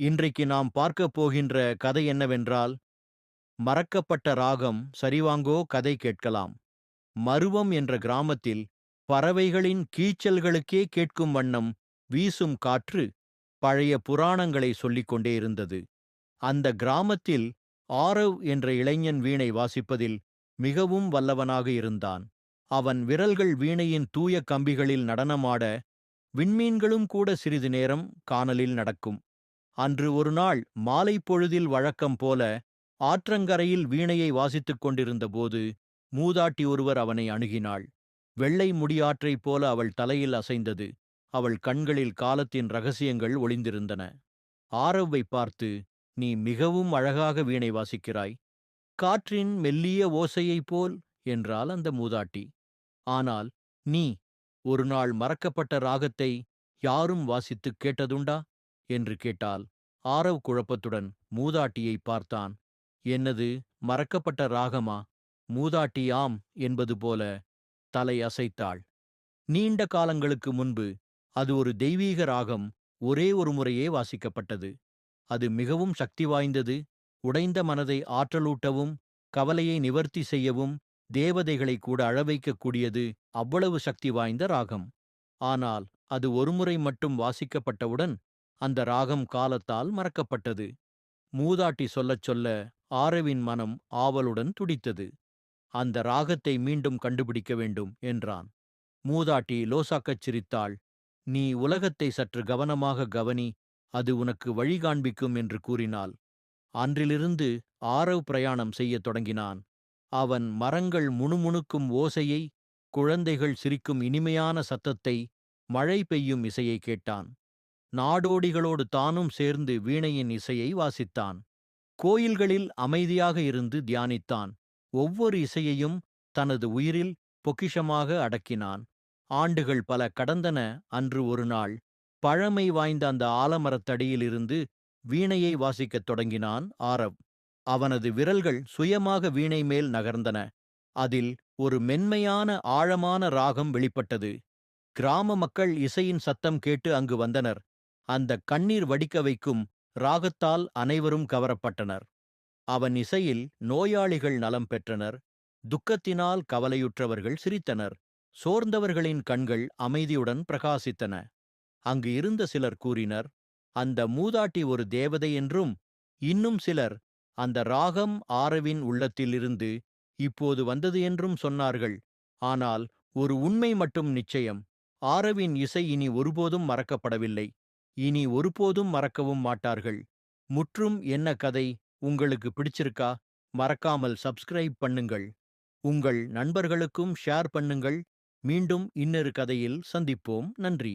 இன்றைக்கு நாம் பார்க்கப் போகின்ற கதை என்னவென்றால் மறக்கப்பட்ட ராகம் சரிவாங்கோ? கதை கேட்கலாம். மருவம் என்ற கிராமத்தில் பறவைகளின் கீச்சல்களுக்கே கேட்கும் வண்ணம் வீசும் காற்று பழைய புராணங்களை சொல்லிக் கொண்டே இருந்தது. அந்த கிராமத்தில் ஆரவ் என்ற இளைஞன் வீணை வாசிப்பதில் மிகவும் வல்லவனாக இருந்தான். அவன் விரல்கள் வீணையின் தூய கம்பிகளில் நடனமாட விண்மீன்களும் கூட சிறிது நேரம் காணலில் நடக்கும். அன்று ஒரு நாள் மாலை பொழுதில் வழக்கம் போல ஆற்றங்கரையில் வீணையை வாசித்துக் கொண்டிருந்தபோது மூதாட்டி ஒருவர் அவனை அணுகினாள். வெள்ளை முடியாற்றைப் போல அவள் தலையில் அசைந்தது. அவள் கண்களில் காலத்தின் ரகசியங்கள் ஒளிந்திருந்தன. ஆரவ்வை பார்த்து நீ மிகவும் அழகாக வீணை வாசிக்கிறாய். காற்றின் மெல்லிய ஓசையைப் போல் என்றாள் அந்த மூதாட்டி. ஆனால் நீ ஒரு நாள் மறக்கப்பட்ட ராகத்தை யாரும் வாசித்துக் கேட்டதுண்டா? என்று கேட்டாள். ஆரவ் குழப்பத்துடன் மூதாட்டியை பார்த்தான். என்னது? மறக்கப்பட்ட ராகமா? மூதாட்டி ஆம் என்பது போல தலை அசைத்தாள். நீண்ட காலங்களுக்கு முன்பு அது ஒரு தெய்வீக ராகம் ஒரே ஒரு முறையே வாசிக்கப்பட்டது. அது மிகவும் சக்தி வாய்ந்தது உடைந்த மனதை ஆற்றலூட்டவும் கவலையை நிவர்த்தி செய்யவும் தேவதைகளை கூட அழவைக்கக்கூடியது அவ்வளவு சக்தி வாய்ந்த ராகம். ஆனால் அது ஒருமுறை மட்டும் வாசிக்கப்பட்டவுடன் அந்த ராகம் காலத்தால் மறக்கப்பட்டது. மூதாட்டி சொல்லச் சொல்ல ஆரவின் மனம் ஆவலுடன் துடித்தது. அந்த ராகத்தை மீண்டும் கண்டுபிடிக்க வேண்டும் என்றான். மூதாட்டி லோசாக்கச் சிரித்தாள். நீ உலகத்தை சற்று கவனமாக கவனி அது உனக்கு வழி காண்பிக்கும் என்று கூறினாள். அன்றிலிருந்து ஆரவ் பிரயாணம் செய்யத் தொடங்கினான். அவன் மரங்கள் முணுமுணுக்கும் ஓசையை குழந்தைகள் சிரிக்கும் இனிமையான சத்தத்தை மழை பெய்யும் இசையை கேட்டான். நாடோடிகளோடு தானும் சேர்ந்து வீணையின் இசையை வாசித்தான். கோயில்களில் அமைதியாக இருந்து தியானித்தான். ஒவ்வொரு இசையையும் தனது உயிரில் பொக்கிஷமாக அடக்கினான். ஆண்டுகள் பல கடந்தன அன்று ஒரு நாள். பழமை வாய்ந்த அந்த ஆலமரத்தடியிலிருந்து வீணையை வாசிக்கத் தொடங்கினான் ஆரவ். அவனது விரல்கள் சுயமாக வீணை மேல் நகர்ந்தன. அதில் ஒரு மென்மையான ஆழமான ராகம் வெளிப்பட்டது. கிராம மக்கள் இசையின் சத்தம் கேட்டு அங்கு வந்தனர். அந்த கண்ணீர் வடிக்க வைக்கும் ராகத்தால் அனைவரும் கவரப்பட்டனர். அவன் இசையில் நோயாளிகள் நலம் பெற்றனர். துக்கத்தினால் கவலையுற்றவர்கள் சிரித்தனர். சோர்ந்தவர்களின் கண்கள் அமைதியுடன் பிரகாசித்தன. அங்கு இருந்த சிலர் கூறினர் அந்த மூதாட்டி ஒரு தேவதை என்றும் இன்னும் சிலர் அந்த ராகம் ஆரவின் உள்ளத்திலிருந்து இப்போது வந்தது என்றும் சொன்னார்கள். ஆனால் ஒரு உண்மை மட்டும் நிச்சயம் ஆரவின் இசை இனி ஒருபோதும் மறக்கப்படவில்லை. இனி ஒருபோதும் மறக்கவும் மாட்டார்கள். முற்றும் என்ன கதை உங்களுக்கு பிடிச்சிருக்கா? மறக்காமல் சப்ஸ்கிரைப் பண்ணுங்கள். உங்கள் நண்பர்களுக்கும் ஷேர் பண்ணுங்கள். மீண்டும் இன்னொரு கதையில் சந்திப்போம். நன்றி.